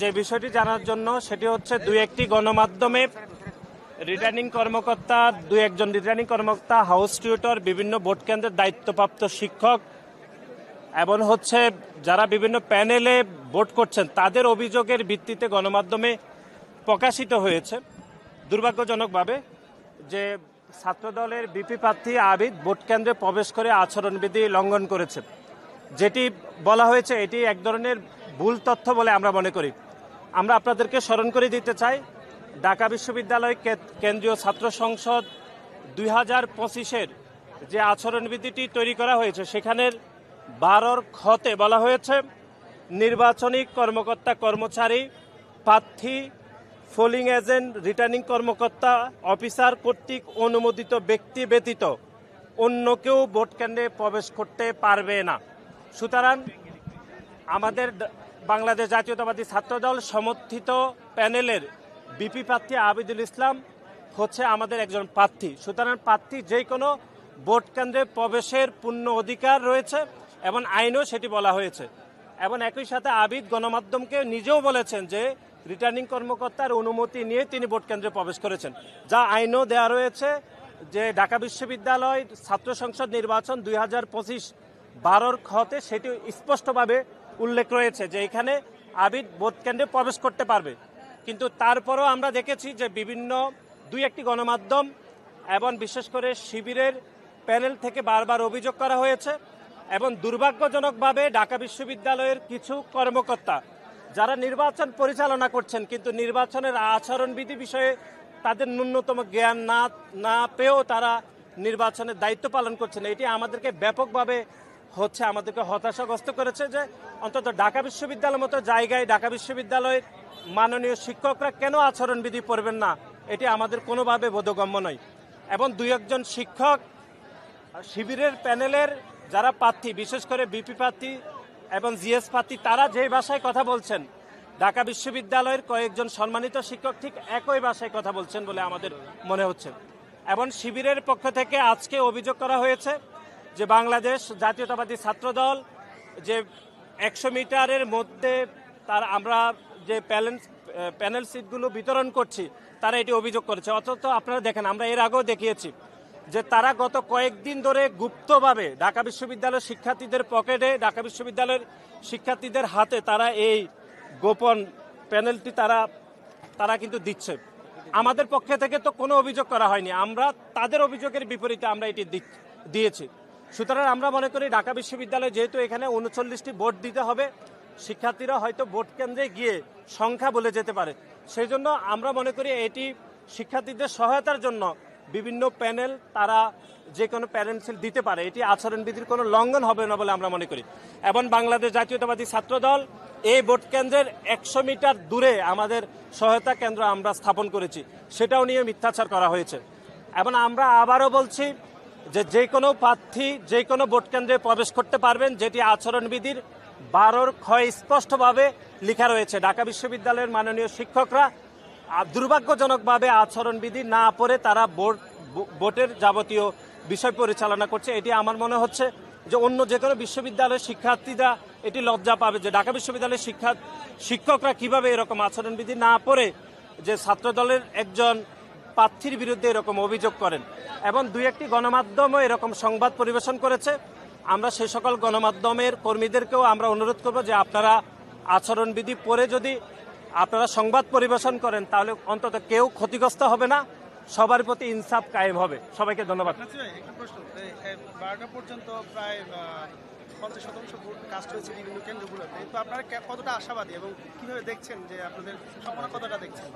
যে বিষয়টি জানার জন্য সেটি হচ্ছে দুই একটি গণমাধ্যমে রিটার্নিং কর্মকর্তা, দুই একজন রিটার্নিং কর্মকর্তা হাউস টিউটর বিভিন্ন ভোট কেন্দ্রের দায়িত্বপ্রাপ্ত শিক্ষক, এবং হচ্ছে যারা বিভিন্ন প্যানেলে ভোট করছেন, তাদের অভিযোগের ভিত্তিতে গণমাধ্যমে প্রকাশিত হয়েছে দুর্ভাগ্যজনকভাবে যে ছাত্রদলের বিপি প্রার্থী আবিদ ভোট কেন্দ্রে প্রবেশ করে আচরণবিধি লঙ্ঘন করেছে। যেটি বলা হয়েছে, এটি এক ধরনের ভুল তথ্য বলে আমরা মনে করি। আমরা আপনাদেরকে স্মরণ করে দিতে চাই, ঢাকা বিশ্ববিদ্যালয় কেন্দ্রীয় ছাত্র সংসদ দুই হাজার পঁচিশের যে আচরণবিধিটি তৈরি করা হয়েছে, সেখানের বারোর খতে বলা হয়েছে, নির্বাচনী কর্মকর্তা কর্মচারী, প্রার্থী পোলিং এজেন্ট, রিটার্নিং কর্মকর্তা, অফিসার কর্তৃক অনুমোদিত ব্যক্তি ব্যতীত অন্য কেউ ভোট কেন্দ্রে প্রবেশ করতে পারবে না। সুতরাং আমাদের বাংলাদেশ জাতীয়তাবাদী ছাত্রদল সমর্থিত প্যানেলের বিপি প্রার্থী আবিদুল ইসলাম হচ্ছে আমাদের একজন প্রার্থী। সুতরাং প্রার্থী যে কোনো ভোট কেন্দ্রে প্রবেশের পূর্ণ অধিকার রয়েছে এবং আইনেও সেটি বলা হয়েছে। এবং একই সাথে আবিদ গণমাধ্যমকে নিজেও বলেছেন যে রিটার্নিং কর্মকর্তার অনুমতি নিয়ে তিনি ভোট কেন্দ্রে প্রবেশ করেছেন। যা আইনও দেওয়া রয়েছে যে ঢাকা বিশ্ববিদ্যালয় ছাত্র সংসদ নির্বাচন দুই হাজার পঁচিশ বারোর খতে সেটি স্পষ্টভাবে উল্লেখ রয়েছে যে এখানে আবিদ ভোট কেন্দ্রে প্রবেশ করতে পারবে। কিন্তু তারপরও আমরা দেখেছি যে বিভিন্ন দুই একটি গণমাধ্যম এবং বিশেষ করে শিবিরের প্যানেল থেকে বারবার অভিযোগ করা হয়েছে এবং দুর্ভাগ্যজনকভাবে ঢাকা বিশ্ববিদ্যালয়ের কিছু কর্মকর্তা যারা নির্বাচন পরিচালনা করছেন কিন্তু নির্বাচনের আচরণবিধি বিষয়ে তাদের ন্যূনতম জ্ঞান না না পেয়েও তারা নির্বাচনের দায়িত্ব পালন করছেন। এটি আমাদেরকে ব্যাপকভাবে হচ্ছে আমাদেরকে হতাশাগ্রস্ত করেছে যে অন্তত ঢাকা বিশ্ববিদ্যালয়ের মতো জায়গায় ঢাকা বিশ্ববিদ্যালয়ের মাননীয় শিক্ষকরা কেন আচরণবিধি পড়বেন না? এটি আমাদের কোনোভাবে বোধগম্য নয়। এবং দুই একজন শিক্ষক শিবিরের প্যানেলের যারা প্রার্থী, বিশেষ করে বিপি প্রার্থী এবং জিএস প্রার্থী, তারা যে ভাষায় কথা বলছেন, ঢাকা বিশ্ববিদ্যালয়ের কয়েকজন সম্মানিত শিক্ষক ঠিক একই ভাষায় কথা বলছেন বলে আমাদের মনে হচ্ছে। এবং শিবিরের পক্ষ থেকে আজকে অভিযোগ করা হয়েছে যে বাংলাদেশ জাতীয়তাবাদী ছাত্রদল, যে একশো মিটারের মধ্যে তার আমরা যে প্যানেল প্যানেল সিটগুলো বিতরণ করছি, তারা এটি অভিযোগ করেছে। অথচ আপনারা দেখেন, আমরা এর আগেও দেখিয়েছি যে তারা গত কয়েকদিন ধরে গুপ্তভাবে ঢাকা বিশ্ববিদ্যালয়ের শিক্ষার্থীদের পকেটে, ঢাকা বিশ্ববিদ্যালয়ের শিক্ষার্থীদের হাতে তারা এই গোপন প্যানেলটি তারা তারা কিন্তু দিচ্ছে। আমাদের পক্ষে থেকে তো কোনো অভিযোগ করা হয়নি। আমরা তাদের অভিযোগের বিপরীতে আমরা এটি দিয়েছি। সুতরাং আমরা মনে করি ঢাকা বিশ্ববিদ্যালয়ে যেহেতু এখানে উনচল্লিশটি ভোট দিতে হবে, শিক্ষার্থীরা হয়তো ভোট কেন্দ্রে গিয়ে সংখ্যা বলে যেতে পারে। সেই জন্য আমরা মনে করি এটি শিক্ষার্থীদের সহায়তার জন্য বিভিন্ন প্যানেল তারা যে কোনো প্যারেন্টসিল দিতে পারে। এটি আচরণবিধির কোনো লঙ্ঘন হবে না বলে আমরা মনে করি। এবং বাংলাদেশ জাতীয়তাবাদী ছাত্রদল এই ভোট কেন্দ্রের একশো মিটার দূরে আমাদের সহায়তা কেন্দ্র আমরা স্থাপন করেছি। সেটাও নিয়ে মিথ্যাচার করা হয়েছে। এবং আমরা আবারও বলছি যে যে কোনো প্রার্থী যে কোনো ভোট কেন্দ্রে প্রবেশ করতে পারবেন, যেটি আচরণবিধির বারোর ক্ষয় স্পষ্টভাবে লেখা রয়েছে। ঢাকা বিশ্ববিদ্যালয়ের মাননীয় শিক্ষকরা দুর্ভাগ্যজনকভাবে আচরণবিধি না পড়ে তারা ভোট ভোটের যাবতীয় বিষয় পরিচালনা করছে। এটি আমার মনে হচ্ছে যে অন্য যে কোনো বিশ্ববিদ্যালয়ের শিক্ষার্থীরা এটি লজ্জা পাবে যে ঢাকা বিশ্ববিদ্যালয়ের শিক্ষা, শিক্ষকরা কীভাবে এরকম আচরণবিধি না পড়ে যে ছাত্রদলের একজন প্রার্থীর বিরুদ্ধে এরকম অভিযোগ করেন এবং দুই একটি গণমাধ্যমও এরকম সংবাদ পরিবেশন করেছে। আমরা সে সকল গণমাধ্যমের কর্মীদেরকেও আমরা অনুরোধ করব যে আপনারা আচরণবিধি পরে যদি আপনারা সংবাদ পরিবেশন করেন, তাহলে অন্তত কেউ ক্ষতিগ্রস্ত হবে না। সবার প্রতি ইনসাফ কায়েম হবে। সবাইকে ধন্যবাদ। আচ্ছা পঞ্চাশ শতাংশ ভোট কাস্ট হয়েছে বিভিন্ন কেন্দ্রগুলোতে। তো আপনারা কতটা আশাবাদী এবং কীভাবে দেখছেন যে আপনাদের সম্ভাবনা কতটা দেখছেন?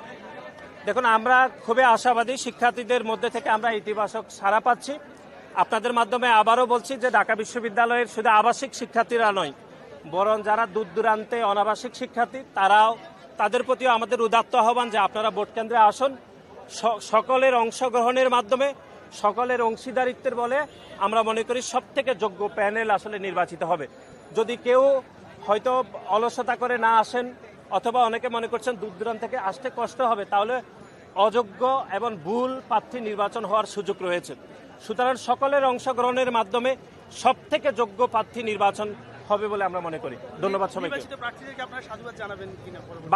দেখুন, আমরা খুবই আশাবাদী শিক্ষার্থীদের মধ্যে থেকে আমরা ইতিবাচক সাড়া পাচ্ছি। আপনাদের মাধ্যমে আবারও বলছি যে ঢাকা বিশ্ববিদ্যালয়ের শুধু আবাসিক শিক্ষার্থীরা নয়, বরং যারা দূর দূরান্তে অনাবাসিক শিক্ষার্থী, তারাও তাদের প্রতিও আমাদের উদাত্ত আহ্বান যে আপনারা ভোট কেন্দ্রে আসুন। সকলের অংশগ্রহণের মাধ্যমে সকলের অংশীদারিত্বের বলে আমরা মনে করি সব থেকে যোগ্য প্যানেল আসলে নির্বাচিত হবে। যদি কেউ হয়তো অলসতা করে না আসেন অথবা অনেকে মনে করছেন দূর দূরান্ত থেকে আসতে কষ্ট হবে তাহলে অযোগ্য এবং ভুল প্রার্থী নির্বাচন হওয়ার সুযোগ রয়েছে। সুতরাং সকলের অংশগ্রহণের মাধ্যমে সব থেকে যোগ্য প্রার্থী নির্বাচন হবে বলে আমরা মনে করি। ধন্যবাদ সবাইকে।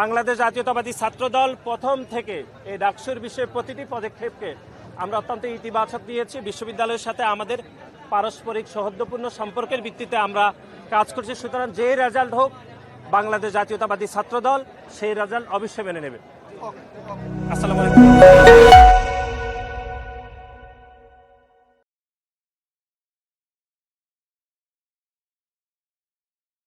বাংলাদেশ জাতীয়তাবাদী ছাত্র দল প্রথম থেকে এই ডাকসুর বিষয়ে প্রতিটি পদক্ষেপকে আমরা অত্যন্ত ইতিবাচক দিয়েছি। বিশ্ববিদ্যালয়ের সাথে আমাদের পারস্পরিক সৌহার্দ্যপূর্ণ সম্পর্কের ভিত্তিতে আমরা কাজ করছি। সুতরাং যে রেজাল্ট হোক বাংলাদেশ জাতীয়তাবাদী ছাত্রদল সেই রেজাল্ট অবশ্যই মেনে নেবে। আসসালামু আলাইকুম।